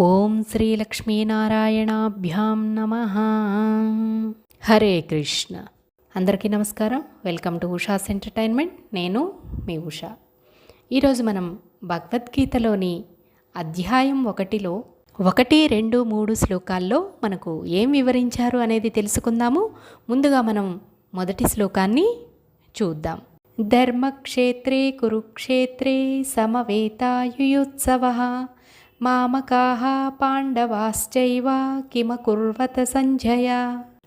ఓం శ్రీలక్ష్మీనారాయణాభ్యాం నమ. హరే కృష్ణ. అందరికీ నమస్కారం. Welcome to Usha's entertainment. నేను మీ ఉషా. ఈరోజు మనం భగవద్గీతలోని అధ్యాయం ఒకటిలో ఒకటి రెండు మూడు శ్లోకాల్లో మనకు ఏం వివరించారు అనేది తెలుసుకుందాము. ముందుగా మనం మొదటి శ్లోకాన్ని చూద్దాం. ధర్మక్షేత్రే కురుక్షేత్రే సమవేతాయుయుత్సవ. మామకాహ పాండవాశ్చైవ కిమకుర్వత సంజయ.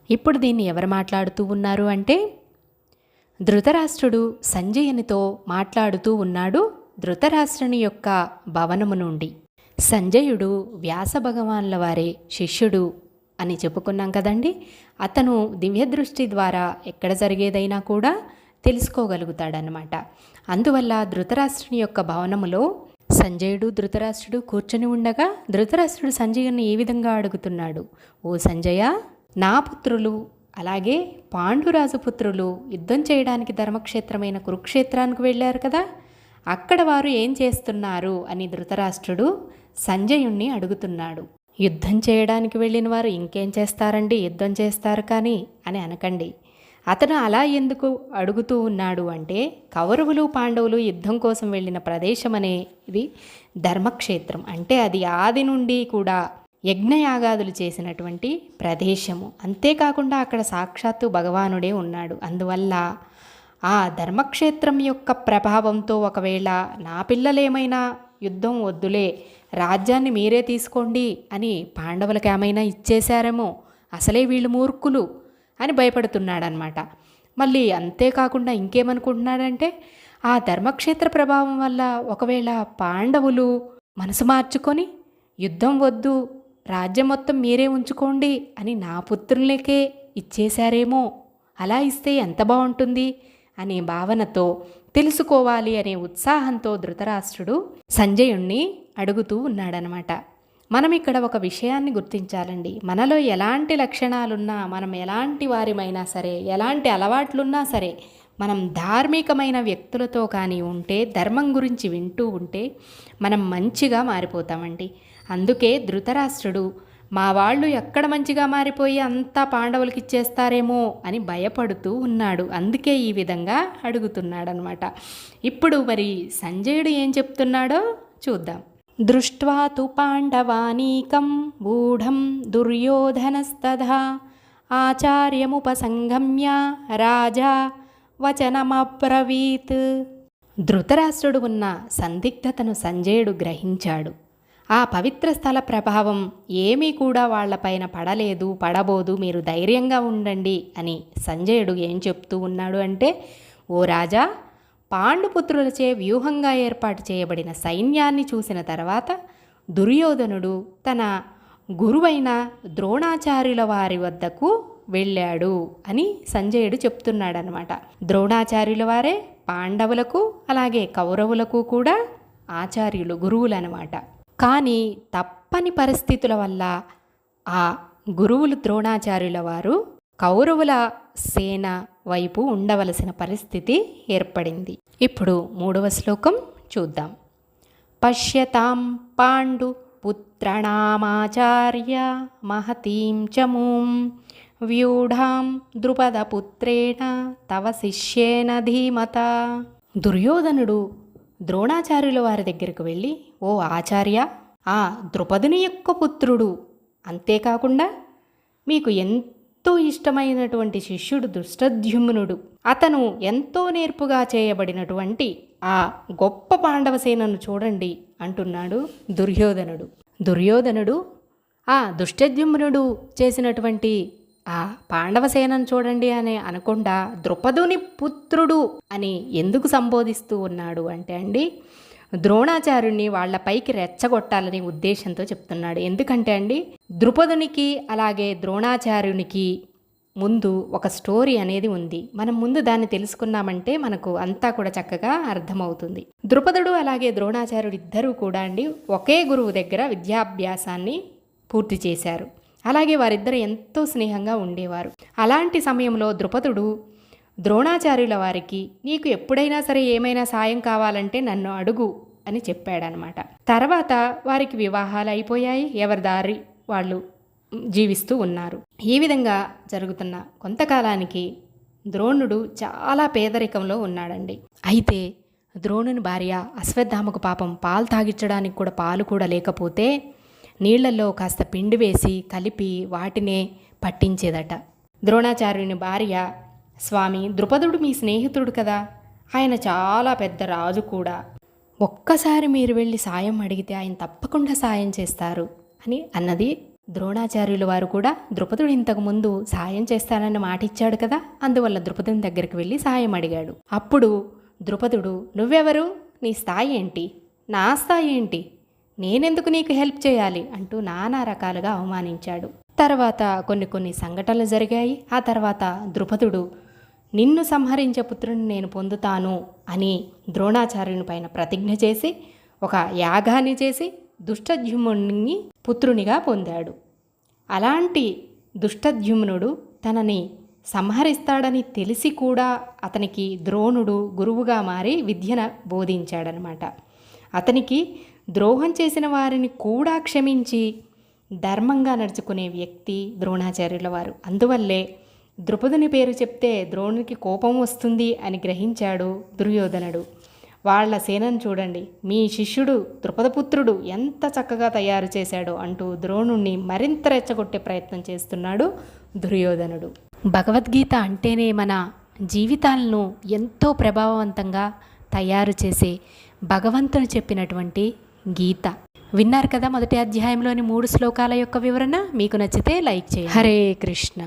ఇప్పుడు దీన్ని ఎవరు మాట్లాడుతూ ఉన్నారు అంటే ధృతరాష్ట్రుడు సంజయునితో మాట్లాడుతూ ఉన్నాడు ధృతరాష్ట్రుని యొక్క భవనము నుండి. సంజయుడు వ్యాస భగవాన్ల వారి శిష్యుడు అని చెప్పుకున్నాం కదండి. అతను దివ్యదృష్టి ద్వారా ఎక్కడ జరిగేదైనా కూడా తెలుసుకోగలుగుతాడనమాట అందువల్ల ధృతరాష్ట్రుని యొక్క భవనములో సంజయుడు ధృతరాష్ట్రుడు కూర్చొని ఉండగా ధృతరాష్ట్రుడు సంజయుని ఏ విధంగా అడుగుతున్నాడు? ఓ సంజయ నా పుత్రులు అలాగే పాండురాజు పుత్రులు యుద్ధం చేయడానికి ధర్మక్షేత్రమైన కురుక్షేత్రానికి వెళ్ళారు కదా? అక్కడ వారు ఏం చేస్తున్నారు? అని ధృతరాష్ట్రుడు సంజయుణ్ణి అడుగుతున్నాడు. యుద్ధం చేయడానికి వెళ్ళిన వారు ఇంకేం చేస్తారండి? యుద్ధం చేస్తారు కానీ అని అనకండి. అతను అలా ఎందుకు అడుగుతూ ఉన్నాడు అంటే కౌరవులు పాండవులు యుద్ధం కోసం వెళ్ళిన ప్రదేశం అనేది ధర్మక్షేత్రం. అంటే అది ఆది నుండి కూడా యజ్ఞయాగాదులు చేసినటువంటి ప్రదేశము. అంతేకాకుండా అక్కడ సాక్షాత్తు భగవానుడే ఉన్నాడు. అందువల్ల ఆ ధర్మక్షేత్రం యొక్క ప్రభావంతో ఒకవేళ నా పిల్లలేమైనా యుద్ధం వద్దులే రాజ్యాన్ని మీరే తీసుకోండి అని పాండవులకు ఏమైనా ఇచ్చేశారేమో? అసలే వీళ్ళు మూర్ఖులు. అని భయపడుతున్నాడనమాట మళ్ళీ అంతేకాకుండా ఇంకేమనుకుంటున్నాడంటే ఆ ధర్మక్షేత్ర ప్రభావం వల్ల ఒకవేళ పాండవులు మనసు మార్చుకొని యుద్ధం వద్దు రాజ్యం మొత్తం మీరే ఉంచుకోండి అని నా పుత్రులకే ఇచ్చేశారేమో అలా ఇస్తే ఎంత బాగుంటుంది అనే భావనతో తెలుసుకోవాలి అనే ఉత్సాహంతో ధృతరాష్ట్రుడు సంజయుణ్ణి అడుగుతూ ఉన్నాడనమాట మనం ఇక్కడ ఒక విషయాన్ని గుర్తించాలండి. మనలో ఎలాంటి లక్షణాలున్నా మనం ఎలాంటి వారిమైనా సరే ఎలాంటి అలవాట్లున్నా సరే మనం ధార్మికమైన వ్యక్తులతో కానీ ఉంటే ధర్మం గురించి వింటూ ఉంటే మనం మంచిగా మారిపోతామండి. అందుకే ధృతరాష్ట్రుడు మా వాళ్ళు ఎక్కడ మంచిగా మారిపోయి అంతా పాండవులకి ఇచ్చేస్తారేమో అని భయపడుతూ ఉన్నాడు. అందుకే ఈ విధంగా అడుగుతున్నాడనమాట. ఇప్పుడు మరి సంజయుడు ఏం చెప్తున్నాడో చూద్దాం. దృష్ట్వా తు పాండవానీకం గూఢం దుర్యోధనస్తథా. ఆచార్యముపసంగమ్య రాజా వచనమబ్రవీత్. ధృతరాష్ట్రుడు ఉన్న సందిగ్ధతను సంజయుడు గ్రహించాడు. ఆ పవిత్ర స్థల ప్రభావం ఏమీ కూడా వాళ్ళపైన పడలేదు పడబోదు మీరు ధైర్యంగా ఉండండి అని సంజయుడు ఏం చెప్తూ ఉన్నాడు అంటే ఓ రాజా పాండుపుత్రులచే వ్యూహంగా ఏర్పాటు చేయబడిన సైన్యాన్ని చూసిన తర్వాత దుర్యోధనుడు తన గురువైన ద్రోణాచార్యుల వారి వద్దకు వెళ్ళాడు అని సంజయుడు చెప్తున్నాడనమాట ద్రోణాచార్యుల వారే పాండవులకు అలాగే కౌరవులకు కూడా ఆచార్యులు గురువులు అనమాట కానీ తప్పని పరిస్థితుల వల్ల ఆ గురువులు ద్రోణాచార్యుల వారు కౌరవుల సేన వైపు ఉండవలసిన పరిస్థితి ఏర్పడింది. ఇప్పుడు మూడవ శ్లోకం చూద్దాం. పశ్యతాం పాండు పుత్రణామాచార్య మహతీం చమూం వ్యూఢాం ద్రుపదపుత్రేణ తవ శిష్యేన ధీమత. దుర్యోధనుడు ద్రోణాచార్యుల వారి దగ్గరకు వెళ్ళి ఓ ఆచార్య ఆ ద్రుపదుని యొక్క పుత్రుడు. అంతేకాకుండా మీకు ఎంత ఎంతో ఇష్టమైనటువంటి శిష్యుడు దృష్టద్యుమ్నుడు. అతను ఎంతో నేర్పుగా చేయబడినటువంటి ఆ గొప్ప పాండవసేనను చూడండి అంటున్నాడు దుర్యోధనుడు. దుర్యోధనుడు ఆ దుష్టద్యుమ్నుడు చేసినటువంటి ఆ పాండవసేనను చూడండి అని అనకుండా ద్రుపదుని పుత్రుడు అని ఎందుకు సంబోధిస్తూ ఉన్నాడు అంటే అండి ద్రోణాచార్యుణ్ణి వాళ్ళపైకి రెచ్చగొట్టాలని ఉద్దేశంతో చెప్తున్నాడు. ఎందుకంటే అండి ద్రుపదునికి అలాగే ద్రోణాచార్యునికి ముందు ఒక స్టోరీ అనేది ఉంది. మనం ముందు దాన్ని తెలుసుకున్నామంటే మనకు అంతా కూడా చక్కగా అర్థమవుతుంది. ద్రుపదుడు అలాగే ద్రోణాచార్యుడు ఇద్దరూ కూడా అండి ఒకే గురువు దగ్గర విద్యాభ్యాసాన్ని పూర్తి చేశారు. అలాగే వారిద్దరు ఎంతో స్నేహంగా ఉండేవారు. అలాంటి సమయంలో ద్రుపదుడు ద్రోణాచార్యుల వారికి నీకు ఎప్పుడైనా సరే ఏమైనా సాయం కావాలంటే నన్ను అడుగు అని చెప్పాడనమాట తర్వాత వారికి వివాహాలు అయిపోయాయి. ఎవరి దారి వాళ్ళు జీవిస్తూ ఉన్నారు. ఈ విధంగా జరుగుతున్న కొంతకాలానికి ద్రోణుడు చాలా పేదరికంలో ఉన్నాడండి. అయితే ద్రోణుని భార్య అశ్వత్థామకు పాపం పాలు తాగించడానికి కూడా పాలు కూడా లేకపోతే నీళ్ళలో కాస్త పిండి వేసి కలిపి వాటినే పట్టించేదట. ద్రోణాచార్యుని భార్య స్వామి ద్రుపదుడు మీ స్నేహితుడు కదా? ఆయన చాలా పెద్ద రాజు కూడా. ఒక్కసారి మీరు వెళ్ళి సాయం అడిగితే ఆయన తప్పకుండా సాయం చేస్తారు అని అన్నది ద్రోణాచార్యుల వారు కూడా ద్రుపదుడు ఇంతకు ముందు సాయం చేస్తానని మాట ఇచ్చాడు కదా? అందువల్ల ద్రుపదుని దగ్గరికి వెళ్ళి సాయం అడిగాడు. అప్పుడు ద్రుపదుడు నువ్వెవరు? నీ స్థాయి ఏంటి? నా స్థాయి ఏంటి? నేనెందుకు నీకు హెల్ప్ చేయాలి? అంటూ నానా రకాలుగా అవమానించాడు. తర్వాత కొన్ని కొన్ని సంఘటనలు జరిగాయి. ఆ తర్వాత ద్రుపదుడు నిన్ను సంహరించే పుత్రుని నేను పొందుతాను అని ద్రోణాచార్యుని పైన ప్రతిజ్ఞ చేసి ఒక యాగాన్ని చేసి దుష్టద్యుమ్నుని పుత్రునిగా పొందాడు. అలాంటి దుష్టద్యుమ్నుడు తనని సంహరిస్తాడని తెలిసి కూడా అతనికి ద్రోణుడు గురువుగా మారి విద్యను బోధించాడనమాట. అతనికి ద్రోహం చేసిన వారిని కూడా క్షమించి ధర్మంగా నడుచుకునే వ్యక్తి ద్రోణాచార్యుల వారు. అందువల్లే ద్రుపదుని పేరు చెప్తే ద్రోణునికి కోపం వస్తుంది అని గ్రహించాడు దుర్యోధనుడు. వాళ్ళ సేనను చూడండి. మీ శిష్యుడు ద్రుపదపుత్రుడు ఎంత చక్కగా తయారు చేశాడో అంటూ ద్రోణుణ్ణి మరింత రెచ్చగొట్టే ప్రయత్నం చేస్తున్నాడు దుర్యోధనుడు. భగవద్గీత అంటేనే మన జీవితాలను ఎంతో ప్రభావవంతంగా తయారు చేసే భగవంతుని చెప్పినటువంటి గీత. విన్నారు కదా మొదటి అధ్యాయంలోని మూడు శ్లోకాల యొక్క వివరణ? మీకు నచ్చితే లైక్ చేయండి. హరే కృష్ణ.